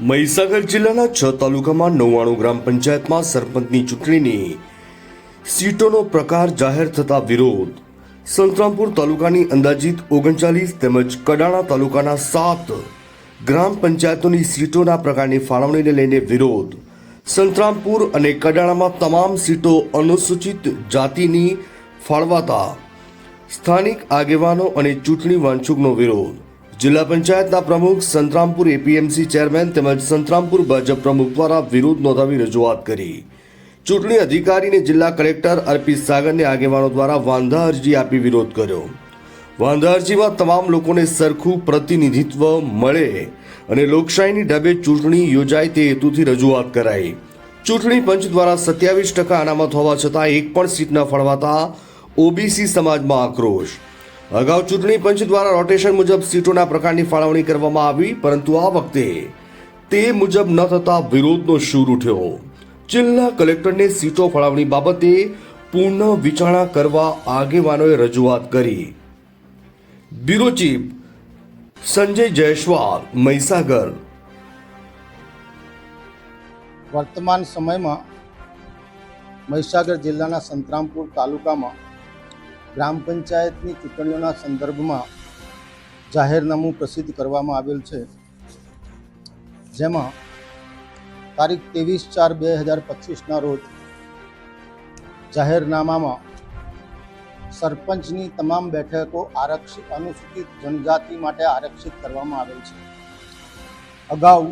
મહીસાગર જિલ્લાના છ તાલુકામાં નવ્વાણું ગ્રામ પંચાયતમાં સરપંચની ચૂંટણીની સીટોનો પ્રકાર જાહેર થતા વિરોધ. સંતરામપુર તાલુકાની અંદાજિત ઓગણચાલીસ તેમજ કડાણા તાલુકાના સાત ગ્રામ પંચાયતોની સીટોના પ્રકારની ફાળવણીને લઈને વિરોધ. સંતરામપુર અને કડાણામાં તમામ સીટો અનુસૂચિત જાતિની ફાળવાતા સ્થાનિક આગેવાનો અને ચૂંટણી વાંચુકનો વિરોધ. જિલ્લા પંચાયતના પ્રમુખ સંતરામપુર એપીએમસી ચેરમેન તેમજ સંતરામપુર ભાજપ પ્રમુખ દ્વારા વિરોધ નોંધાવી રજૂઆત કરી. ચૂંટણી અધિકારીને જિલ્લા કલેક્ટર અર્પિત સાગરને આગેવાનો દ્વારા વાંધા અરજી આપી વિરોધ કર્યો. વાંધા અરજીમાં તમામ લોકોને સરખું પ્રતિનિધિત્વ મળે અને લોકશાહીની ઢબે ચૂંટણી યોજાય તે હેતુથી રજૂઆત કરાઈ. ચૂંટણી પંચ દ્વારા સત્યાવીસ ટકા અનામત હોવા છતાં એક પણ સીટ ન ફળવાતા ઓબીસી સમાજમાં આક્રોશ. અગાઉ ચૂંટણી પંચ દ્વારા રોટેશન મુજબ સીટોના પ્રકારની ફાળવણી કરવામાં આવી, પરંતુ આ વખતે તે મુજબ ન થતા વિરોધનો સૂર ઉઠ્યો. જિલ્લા કલેક્ટરને સીટો ફાળવણી બાબતે પૂર્ણ વિચારણા કરવા આગેવાનોએ રજૂઆત કરી. Bureau chief Sanjay Jaiswal, Mahisagar. વર્તમાન સમયમાં મહીસાગર જિલ્લાના સંતરામપુર તાલુકામાં ગ્રામ પંચાયતની ચૂંટણીઓના સંદર્ભમાં જાહેરનામું પ્રસિદ્ધ કરવામાં આવેલ છે. જેમાં તારીખ ત્રેવીસ ચાર બે હજાર પચીસના રોજ જાહેરનામામાં સરપંચની તમામ બેઠકો આરક્ષિત અનુસૂચિત જનજાતિ માટે આરક્ષિત કરવામાં આવેલ છે. અગાઉ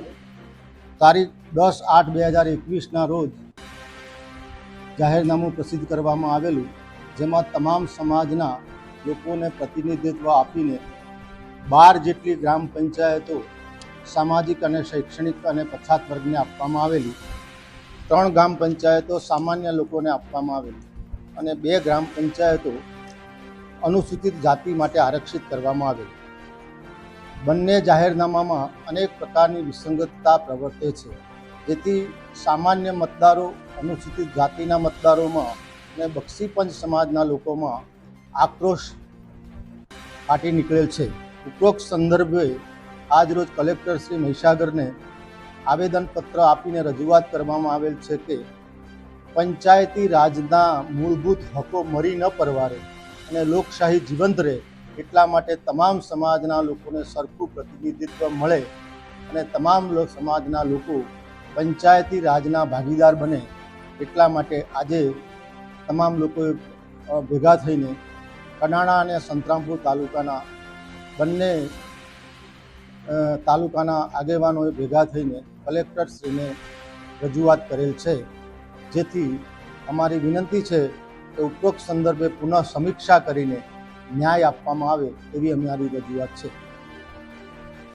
તારીખ દસ આઠ બે હજાર એકવીસના રોજ જાહેરનામું પ્રસિદ્ધ કરવામાં આવેલું જેમાં તમામ સમાજના લોકોને પ્રતિનિધિત્વ આપીને બાર જેટલી ગ્રામ પંચાયતો સામાજિક અને શૈક્ષણિક અને પછાત વર્ગને આપવામાં આવેલી. ત્રણ ગ્રામ પંચાયતો સામાન્ય લોકોને આપવામાં આવેલી અને બે ગ્રામ પંચાયતો અનુસૂચિત જાતિ માટે આરક્ષિત કરવામાં આવેલી. બંને જાહેરનામામાં અનેક પ્રકારની વિસંગતતા પ્રવર્તે છે. જેથી સામાન્ય મતદારો અનુસૂચિત જાતિના મતદારોમાં અને બક્ષીપંચ સમાજના લોકોમાં આક્રોશ ફાટી નીકળેલ છે. ઉપરોક્ત સંદર્ભે આજરોજ કલેક્ટર શ્રી મહીસાગરને આવેદનપત્ર આપીને રજૂઆત કરવામાં આવેલ છે કે પંચાયતી રાજના મૂળભૂત હકો મરી ન પરવારે અને લોકશાહી જીવંત રહે એટલા માટે તમામ સમાજના લોકોને સરખું પ્રતિનિધિત્વ મળે અને તમામ લોક સમાજના લોકો પંચાયતી રાજના ભાગીદાર બને એટલા માટે આજે તમામ લોકોએ ભેગા થઈને કડાણા અને સંતરામપુર તાલુકાના બંને તાલુકાના આગેવાનોએ ભેગા થઈને કલેક્ટરશ્રીને રજૂઆત કરેલ છે. જેથી અમારી વિનંતી છે કે ઉપરોક્ત સંદર્ભે પુનઃ સમીક્ષા કરીને ન્યાય આપવામાં આવે એવી અમારી રજૂઆત છે.